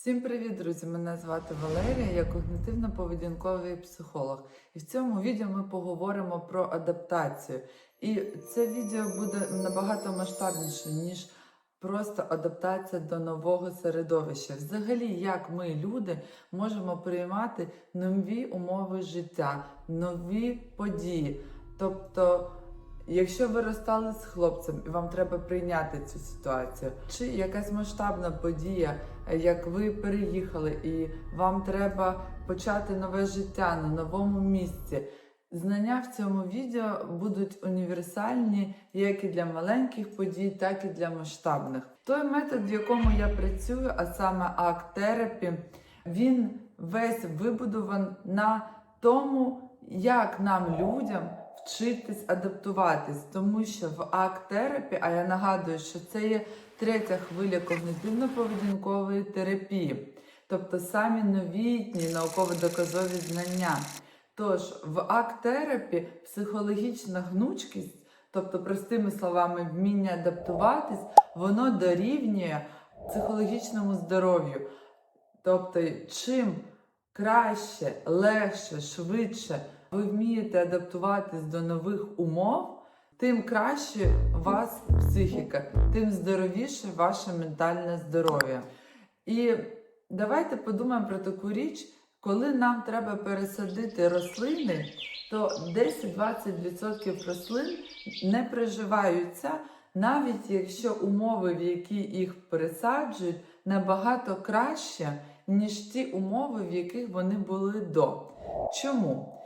Всім привіт, друзі! Мене звати Валерія, я когнитивно-поведінковий психолог. І в цьому відео ми поговоримо про адаптацію. І це відео буде набагато масштабніше, ніж просто адаптація до нового середовища. Взагалі, як ми, люди, можемо приймати нові умови життя, нові події. Тобто. Якщо ви розстали з хлопцем і вам треба прийняти цю ситуацію, чи якась масштабна подія, е, як ви переїхали, і вам треба почати нове життя на новому місці. Знання в цьому відео будуть універсальні як і для маленьких подій, так і для масштабних. Той метод, в якому я працюю, а саме акт-терапі, він весь вибудований на тому, як нам людям вчитись адаптуватись, тому що в акт-терапі, а я нагадую, що це є третя хвиля когнитивно-поведінкової терапії, тобто самі новітні науково-доказові знання. Тож в акт-терапі психологічна гнучкість, тобто, простими словами, вміння адаптуватись, воно дорівнює психологічному здоров'ю. Тобто, чим краще, легше, швидше ви вмієте адаптуватись до нових умов, тим краще вас психіка, тим здоровіше ваше ментальне здоров'я. І давайте подумаємо про таку річ, коли нам треба пересадити рослини, то 10-20% рослин не приживаються, навіть якщо умови, в які їх пересаджують, набагато краще, ніж ті умови, в яких вони були до. Чому?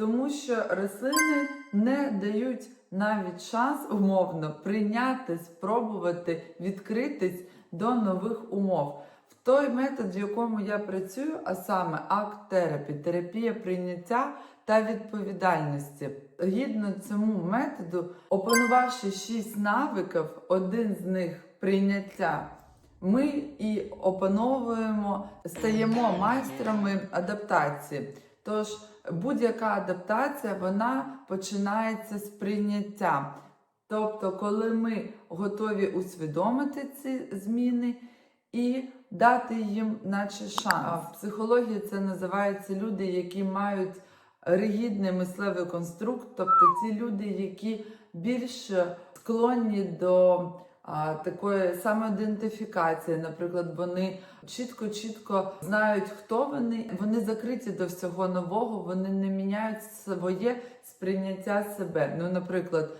Тому що рослини не дають навіть шанс умовно прийняти, спробувати відкритись до нових умов. В той метод, в якому я працюю, а саме акт-терапі, терапія прийняття та відповідальності. Гідно цьому методу, опанувавши шість навиків, один з них прийняття. Ми і опановуємо, стаємо майстрами адаптації. Тож будь-яка адаптація вона починається з прийняття. Тобто, коли ми готові усвідомити ці зміни і дати їм, наче шанс. В психології це називається люди, які мають ригідний мислевий конструкт, тобто ті люди, які більш склонні до а, такої самоідентифікації, наприклад, вони чітко-чітко знають, хто вони. Вони закриті до всього нового, вони не міняють своє сприйняття себе. Ну, наприклад,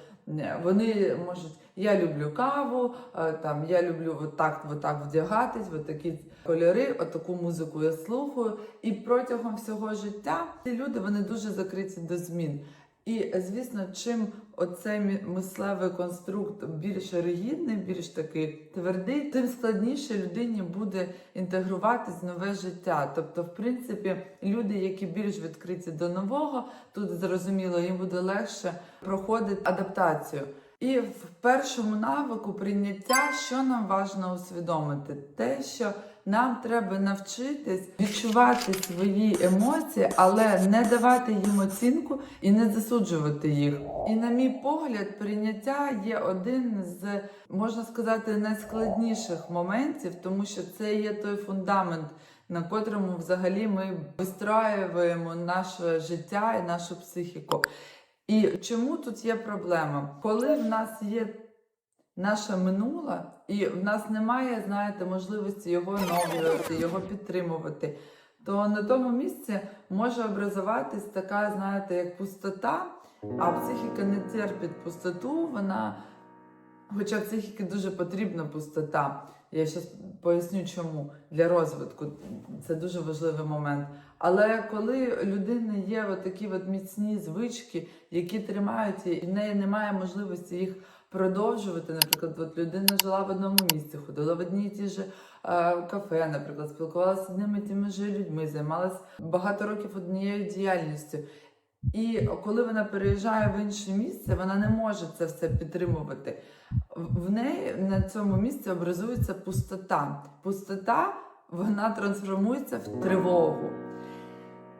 вони можуть. Я люблю каву, там я люблю отак, отак вдягатись, от такі кольори, отаку музику я слухаю. І протягом всього життя ці люди вони дуже закриті до змін. І звісно, чим оцей мислевий конструкт більш ригідний, більш такий твердий, тим складніше людині буде інтегруватись в нове життя. Тобто, в принципі, люди, які більш відкриті до нового, тут зрозуміло, їм буде легше проходити адаптацію. І в першому навику прийняття, що нам важливо усвідомити, те, що нам треба навчитись відчувати свої емоції, але не давати їм оцінку і не засуджувати їх. І, на мій погляд, прийняття є один з можна сказати найскладніших моментів, тому що це є той фундамент. На котрому взагалі ми вистраюємо наше життя і нашу психіку. І чому тут є проблема? Коли в нас є наше минуле, і в нас немає, знаєте, можливості його оновлювати, його підтримувати, то на тому місці може образуватись така, знаєте, як пустота, а психіка не терпить пустоту, вона. Хоча психіки дуже потрібна пустота. Я зараз поясню, чому для розвитку це дуже важливий момент. Але коли людини є такі от міцні звички, які тримають і в неї немає можливості їх продовжувати. Наприклад, от людина жила в одному місці, ходила в одні і ті ж е, кафе, наприклад, спілкувалася з одними тими ж людьми, займалася багато років однією діяльністю. І коли вона переїжджає в інше місце, вона не може це все підтримувати. В неї на цьому місці образується пустота. Пустота вона трансформується в тривогу.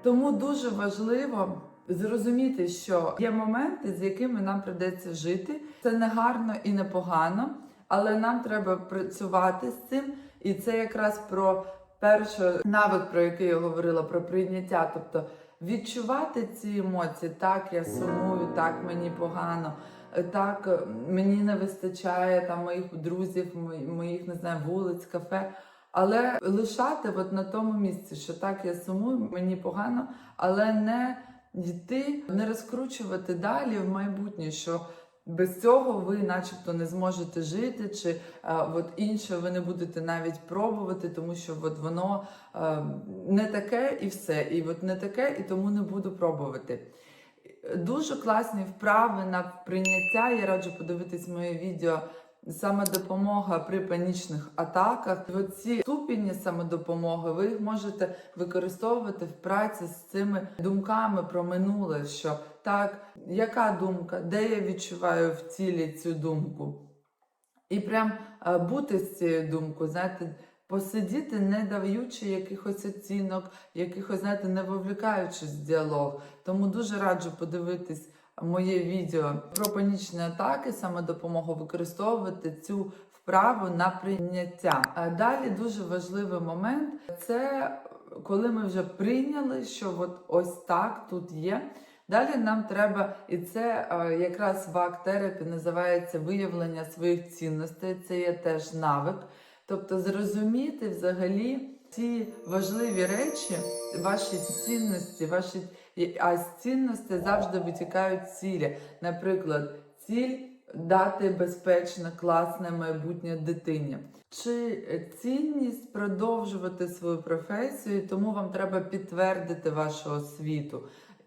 Тому дуже важливо зрозуміти, що є моменти, з якими нам придеться жити. Це не гарно і не погано, але нам треба працювати з цим. І це якраз про перший навик, про який я говорила, про прийняття, тобто відчувати ці емоції, так, я сумую, так, мені погано, так, мені не вистачає там моїх друзів, моїх, не знаю, вулиць, кафе. Але лишати от на тому місці, що так, я сумую, мені погано, але не йти, не розкручувати далі в майбутнє, що без цього ви, начебто, не зможете жити, чи а, от інше ви не будете навіть пробувати, тому що от воно а, не таке і все, і от не таке, і тому не буду пробувати. Дуже класні вправи на прийняття. Я раджу подивитись моє відео. Самодопомога при панічних атаках. Ці ступені самодопомоги ви їх можете використовувати в праці з цими думками про минуле. Що так, яка думка, де я відчуваю в тілі цю думку? І прям е, бути з цією думкою, знаєте, посидіти, не даючи якихось оцінок, якихось, знаєте, не вовлікаючись в діалог. Тому дуже раджу подивитись моє відео про панічні атаки, саме допомогу використовувати цю вправу на прийняття. А далі дуже важливий момент це коли ми вже прийняли, що от ось так тут є. Далі нам треба, і це е, якраз в актерапі називається виявлення своїх цінностей. Це є теж навик. Тобто зрозуміти взагалі ці важливі речі, ваші цінності, ваші а з цінностей завжди витікають цілі. Наприклад, ціль дати безпечне, класне майбутнє дитині. Чи цінність продовжувати свою професію, тому вам треба підтвердити вашу освіту.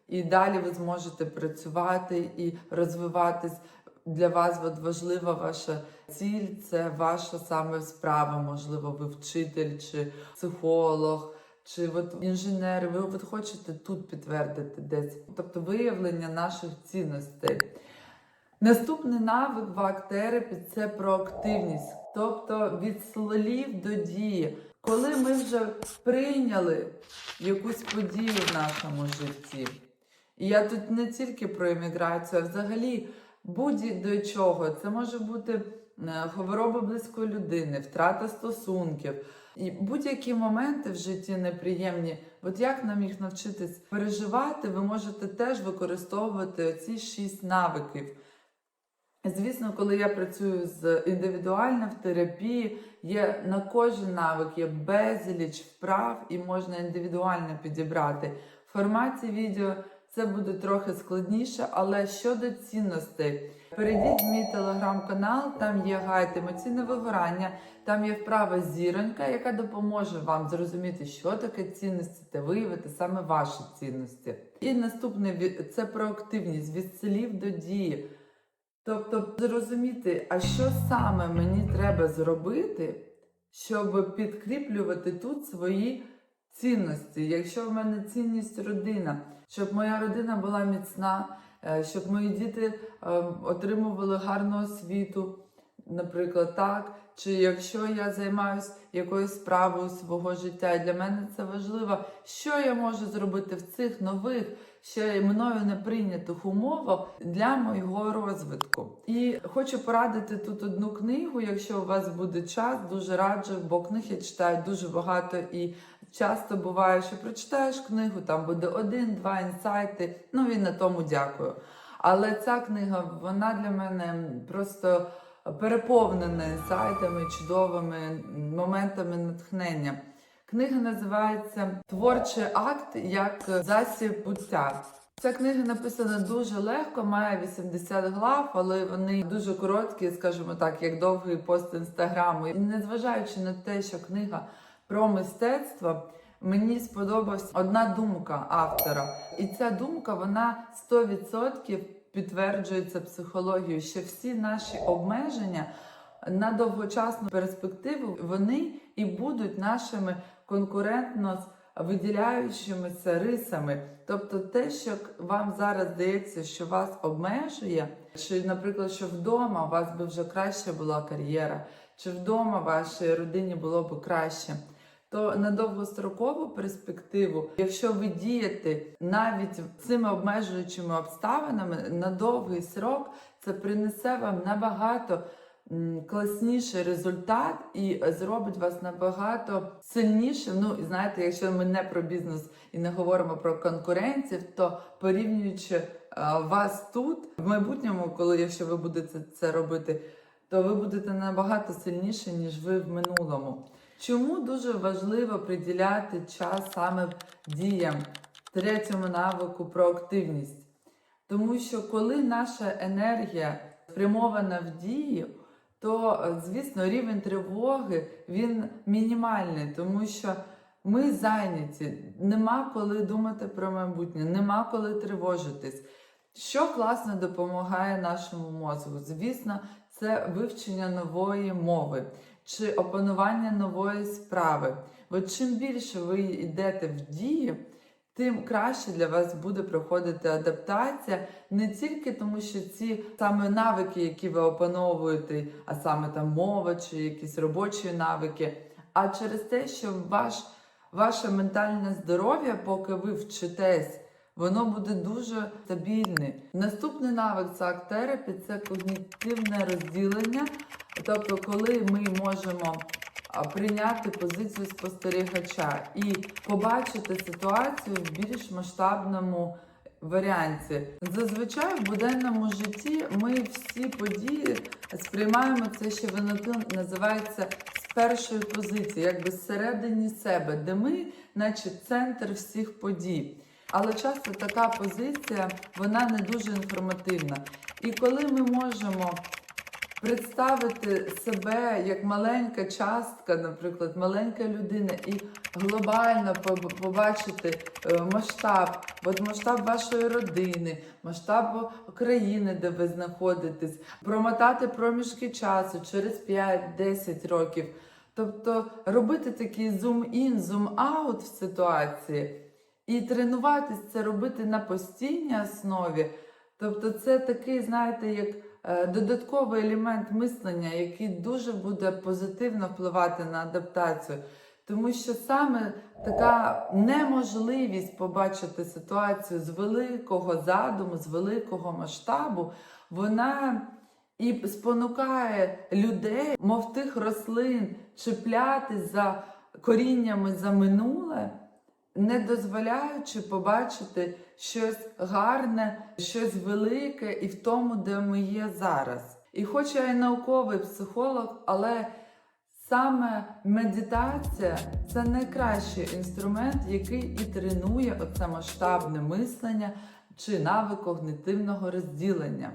І далі ви зможете працювати і розвиватись. Для вас от важлива ваша ціль, це ваша саме справа. Можливо, ви вчитель чи психолог, чи от інженер. Ви от хочете тут підтвердити десь, тобто виявлення наших цінностей. Наступний навик в актерапі це проактивність, тобто від слів до дії. Коли ми вже прийняли якусь подію в нашому житті. І я тут не тільки про імміграцію, а взагалі будь-до чого. Це може бути е, хвороба близької людини, втрата стосунків. І будь-які моменти в житті неприємні, от як нам їх навчитись переживати, ви можете теж використовувати ці шість навиків. Звісно, коли я працюю з індивідуально в терапії, є на кожен навик є безліч вправ і можна індивідуально підібрати. В форматі відео це буде трохи складніше, але щодо цінностей, перейдіть в мій телеграм-канал, там є гайд емоційне вигорання, там є вправа зіронька, яка допоможе вам зрозуміти, що таке цінності, та виявити саме ваші цінності. І наступне це проактивність від слів до дії. Тобто зрозуміти, а що саме мені треба зробити, щоб підкріплювати тут свої цінності. Якщо в мене цінність родина, щоб моя родина була міцна, е, щоб мої діти е, отримували гарну освіту, наприклад, так. Чи якщо я займаюся якоюсь справою свого життя, і для мене це важливо, що я можу зробити в цих нових, ще мною не прийнятих умовах для моєго розвитку. І хочу порадити тут одну книгу, якщо у вас буде час, дуже раджу, бо книг я читаю дуже багато і часто буває, що прочитаєш книгу, там буде один-два інсайти. Ну і на тому дякую. Але ця книга вона для мене просто переповнена інсайтами, чудовими моментами натхнення. Книга називається Творчий акт як засіб буття. Ця книга написана дуже легко, має 80 глав, але вони дуже короткі, скажімо так, як довгий пост інстаграму. І незважаючи на те, що книга про мистецтво, мені сподобалась одна думка автора. І ця думка вона 100% підтверджується психологією, що всі наші обмеження на довгочасну перспективу вони і будуть нашими конкурентно виділяючимися рисами. Тобто те, що вам зараз здається, що вас обмежує, чи, наприклад, що вдома у вас би вже краще була кар'єра, чи вдома вашій родині було б краще. То на довгострокову перспективу, якщо ви дієте навіть цими обмежуючими обставинами на довгий срок, це принесе вам набагато класніший результат і зробить вас набагато сильнішим. Ну, і знаєте, якщо ми не про бізнес і не говоримо про конкурентів, то порівнюючи е, вас тут в майбутньому, коли якщо ви будете це робити, то ви будете набагато сильніші, ніж ви в минулому. Чому дуже важливо приділяти час саме діям, третьому навику про активність? Тому що коли наша енергія спрямована в дію, то, е, звісно, рівень тривоги він мінімальний, тому що ми зайняті, нема коли думати про майбутнє, нема коли тривожитись. Що класно допомагає нашому мозку? Звісно, це вивчення нової мови чи опанування нової справи. От чим більше ви йдете в дію, тим краще для вас буде проходити адаптація не тільки тому, що ці саме навики, які ви опановуєте, а саме там мова чи якісь робочі навики, а через те, що ваш, ваше ментальне здоров'я, поки ви вчитесь, воно буде дуже стабільне. Наступний навик це актерапі, це когнітивне розділення. Тобто, коли ми можемо прийняти позицію спостерігача і побачити ситуацію в більш масштабному варіанті. Зазвичай в буденному житті ми всі події сприймаємо це, що воно називається з першої позиції, якби зсередині себе, де ми, наче центр всіх подій. Але часто така позиція вона не дуже інформативна. І коли ми можемо представити себе як маленька частка, наприклад, маленька людина, і глобально побачити е, масштаб, от масштаб вашої родини, масштаб країни, де ви знаходитесь, промотати проміжки часу через 5-10 років. Тобто робити такий зум-ін, зум-аут в ситуації і тренуватись це робити на постійній основі. Тобто, це такий, знаєте, як додатковий елемент мислення, який дуже буде позитивно впливати на адаптацію. Тому що саме така неможливість побачити ситуацію з великого задуму, з великого масштабу, вона і спонукає людей, мов тих рослин, чіплятись за коріннями за минуле, не дозволяючи побачити щось гарне, щось велике і в тому, де ми є зараз. І хоч я і науковий психолог, але саме медитація це найкращий інструмент, який і тренує оце масштабне мислення чи навик когнитивного розділення.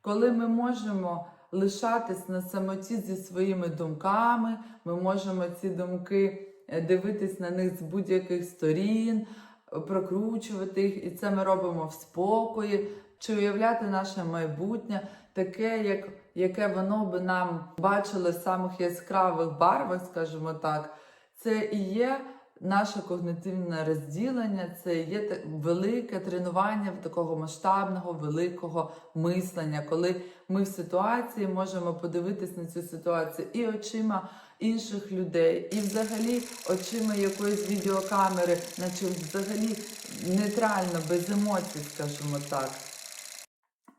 Коли ми можемо лишатись на самоті зі своїми думками, ми можемо ці думки дивитись на них з будь-яких сторін, е, прокручувати їх, і це ми робимо в спокої, чи уявляти наше майбутнє, таке, як, яке воно би нам бачило в самих яскравих барвах, скажімо так, це і є наше когнитивне розділення, це є велике тренування в такого масштабного, великого мислення, коли ми в ситуації можемо подивитись на цю ситуацію і очима інших людей, і взагалі очима якоїсь відеокамери, наче взагалі нейтрально, без емоцій, скажімо так.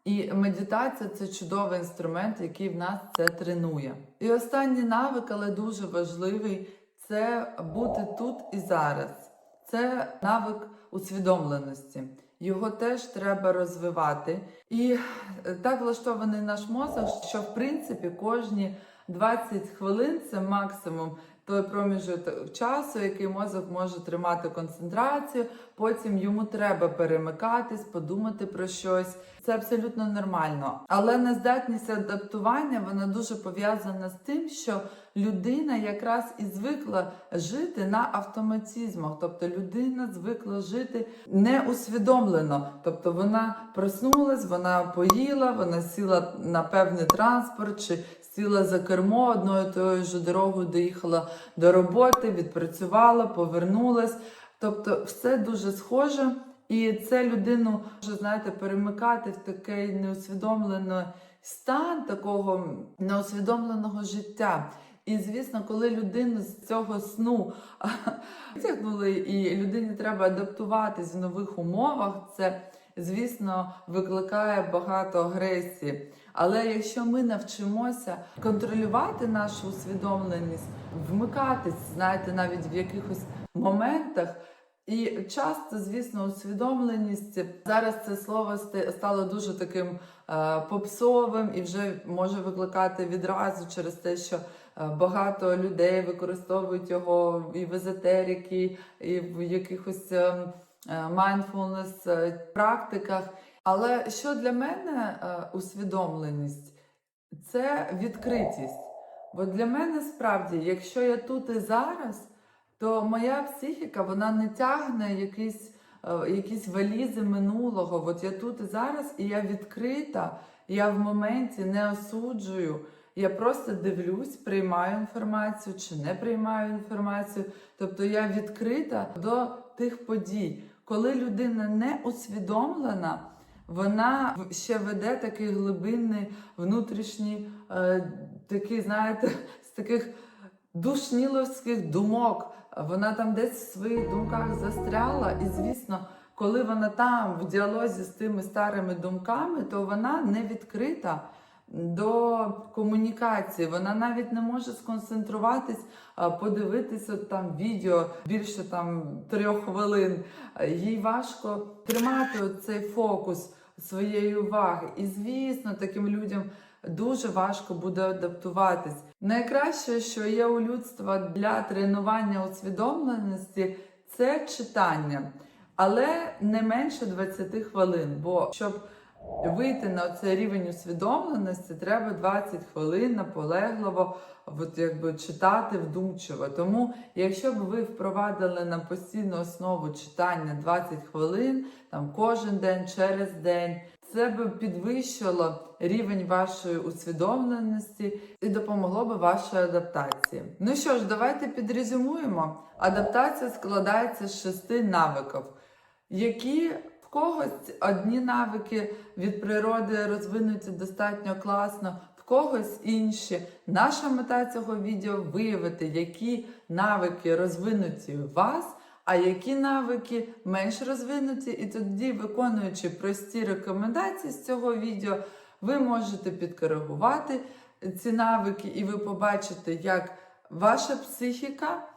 І медитація це чудовий інструмент, який в нас це тренує. І останній навик, але дуже важливий, це бути тут і зараз. Це навик усвідомленості. Його теж треба розвивати. І е, так влаштований наш мозок, що в принципі кожні 20 хвилин це максимум той проміжок часу, який мозок може тримати концентрацію. Потім йому треба перемикатись, подумати про щось. Це абсолютно нормально. Але нездатність адаптування вона дуже пов'язана з тим, що людина якраз і звикла жити на автоматизмах. Тобто людина звикла жити неусвідомлено. Тобто вона проснулась, вона поїла, вона сіла на певний транспорт чи сіла за кермо одною тою ж дорогою, доїхала до роботи, відпрацювала, повернулась. Тобто, все дуже схоже. І це людину може, знаєте, перемикати в такий неусвідомлений стан такого неусвідомленого життя. І звісно, коли людину з цього сну витягнули, і людині треба адаптуватись в нових умовах, це звісно, викликає багато агресії. Але якщо ми навчимося контролювати нашу усвідомленість, вмикатись, знаєте, навіть в якихось моментах. І часто, звісно, усвідомленість зараз це слово ста- стало дуже таким е, попсовим і вже може викликати відразу через те, що е, багато людей використовують його і в езотерики, і в якихось е, mindfulness е, практиках. Але що для мене усвідомленість? Це відкритість. Бо для мене справді, якщо я тут і зараз, то моя психіка вона не тягне якісь, е, якісь валізи минулого. От я тут і зараз, і я відкрита, я в моменті не осуджую. Я просто дивлюсь, приймаю інформацію чи не приймаю інформацію. Тобто я відкрита до тих подій. Коли людина не усвідомлена, вона ще веде такий глибинний внутрішній, е, такий, знаєте, з таких душніловських думок. Вона там десь в своїх думках застряла, і звісно, коли вона там в діалозі з тими старими думками, то вона не відкрита до комунікації. Вона навіть не може сконцентруватись, подивитися там відео більше там трьох хвилин. Їй важко тримати цей фокус своєї уваги. І звісно, таким людям дуже важко буде адаптуватись. Найкраще, що є у людства для тренування усвідомленості, це читання, але не менше 20 хвилин. Бо щоб вийти на цей рівень усвідомленості, треба 20 хвилин наполегливо от якби читати вдумчиво. Тому, якщо б ви впровадили на постійну основу читання 20 хвилин, там кожен день через день. Це би підвищило рівень вашої усвідомленості і допомогло би вашій адаптації. Ну що ж, давайте підрезюмуємо. Адаптація складається з шести навиків, які в когось одні навики від природи розвинуті достатньо класно, когось інші. Наша мета цього відео виявити, які навики розвинуті у вас а які навики менш розвинуті, і тоді, виконуючи прості рекомендації з цього відео, ви можете підкоригувати ці навики, і ви побачите, як ваша психіка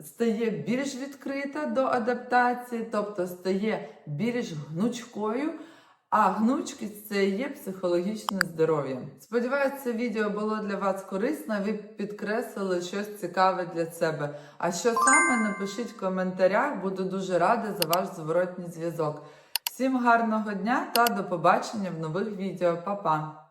стає більш відкрита до адаптації, тобто стає більш гнучкою. А гнучкість це є психологічне здоров'я. Сподіваюся, це відео було для вас корисно. Ви підкреслили щось цікаве для себе. А що саме напишіть в коментарях, буду дуже рада за ваш зворотній зв'язок. Всім гарного дня та до побачення в нових відео. Па-па!